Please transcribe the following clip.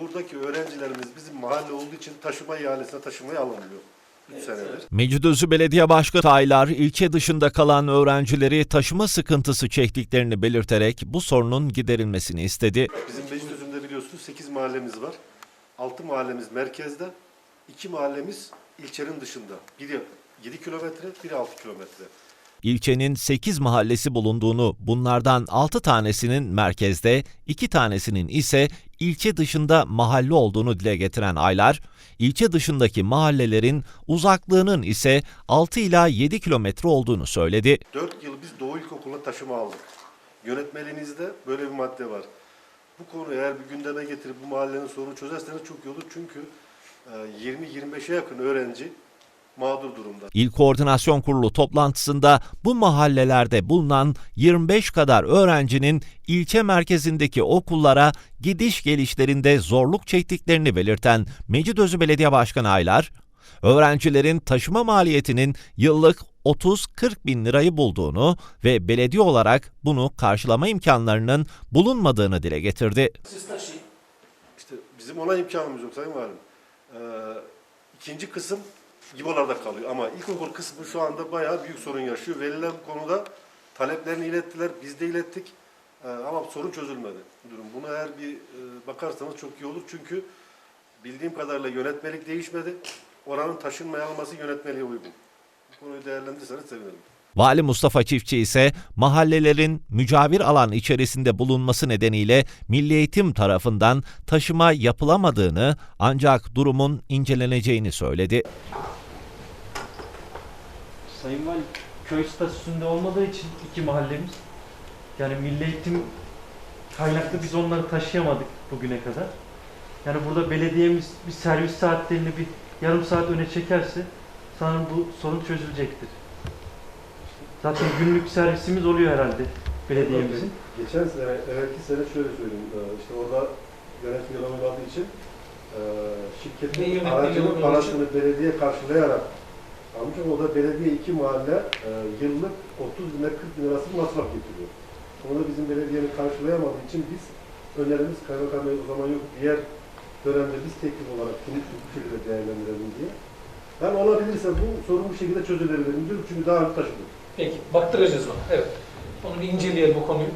Buradaki öğrencilerimiz bizim mahalle olduğu için taşıma ihalesine taşımaya alınmıyor. 3 senedir. Mecidözü Belediye Başkanı Taylar, ilçe dışında kalan öğrencileri taşıma sıkıntısı çektiklerini belirterek bu sorunun giderilmesini istedi. Bizim Beşiktaş'ımda biliyorsunuz 8 mahallemiz var. 6 mahallemiz merkezde, 2 mahallemiz ilçenin dışında. Biri 7 kilometre, biri 6 kilometre. İlçenin 8 mahallesi bulunduğunu, bunlardan 6 tanesinin merkezde, 2 tanesinin ise ilçe dışında mahalle olduğunu dile getiren Aylar, ilçe dışındaki mahallelerin uzaklığının ise 6 ila 7 kilometre olduğunu söyledi. 4 yıl biz Doğu İlkokulu'na taşıma aldık. Yönetmeliğinizde böyle bir madde var. Bu konuyu eğer bir gündeme getirip bu mahallenin sorunu çözerseniz çok iyi olur. Çünkü e, 20-25'e yakın öğrenci mağdur durumda. İl Koordinasyon Kurulu toplantısında bu mahallelerde bulunan 25 kadar öğrencinin ilçe merkezindeki okullara gidiş gelişlerinde zorluk çektiklerini belirten Mecidözü Belediye Başkanı Aylar, öğrencilerin taşıma maliyetinin yıllık 30-40 bin lirayı bulduğunu ve belediye olarak bunu karşılama imkanlarının bulunmadığını dile getirdi. Siz taşıyın. İşte bizim ona imkanımız yok Sayın Valim. Ee, ikinci kısım İBO'larda kalıyor ama ilkokul kısmı şu anda bayağı büyük sorun yaşıyor. Veliler bu konuda taleplerini ilettiler, biz de ilettik Ee, ama sorun çözülmedi. Durum. Buna eğer bir e, bakarsanız çok iyi olur çünkü bildiğim kadarıyla yönetmelik değişmedi. Oranın taşınmaya alması yönetmeliğe uygun. Bu konuyu değerlendirirseniz sevinirim. Vali Mustafa Çiftçi ise mahallelerin mücavir alan içerisinde bulunması nedeniyle Milli Eğitim tarafından taşıma yapılamadığını ancak durumun inceleneceğini söyledi. Sayın Valim, köy statüsünde olmadığı için iki mahallemiz yani milli eğitim kaynaklı biz onları taşıyamadık bugüne kadar. Yani burada belediyemiz bir servis saatlerini bir yarım saat öne çekerse sanırım bu sorun çözülecektir. Zaten günlük servisimiz oluyor herhalde belediyemizin. Geçen sene, evvelki sene şöyle söyleyeyim. e, işte orada yönetim olmadığı için e, Ne şirketin aracının parasını belediye karşılayarak almış ama o da belediye iki mahalle e, yıllık 30 bin ile 40 bin bir masraf getiriyor. Onu da bizim belediyenin karşılayamadığı için biz önerimiz kaymakam o zaman yok diğer dönemde biz teklif olarak bunu bu şekilde değerlendirelim diye. Ben olabilirse bu sorun bu şekilde çözülebilir diyorum çünkü daha önce taşıdık. Peki, baktıracağız ona. Evet. Onu bir inceleyelim bu konuyu.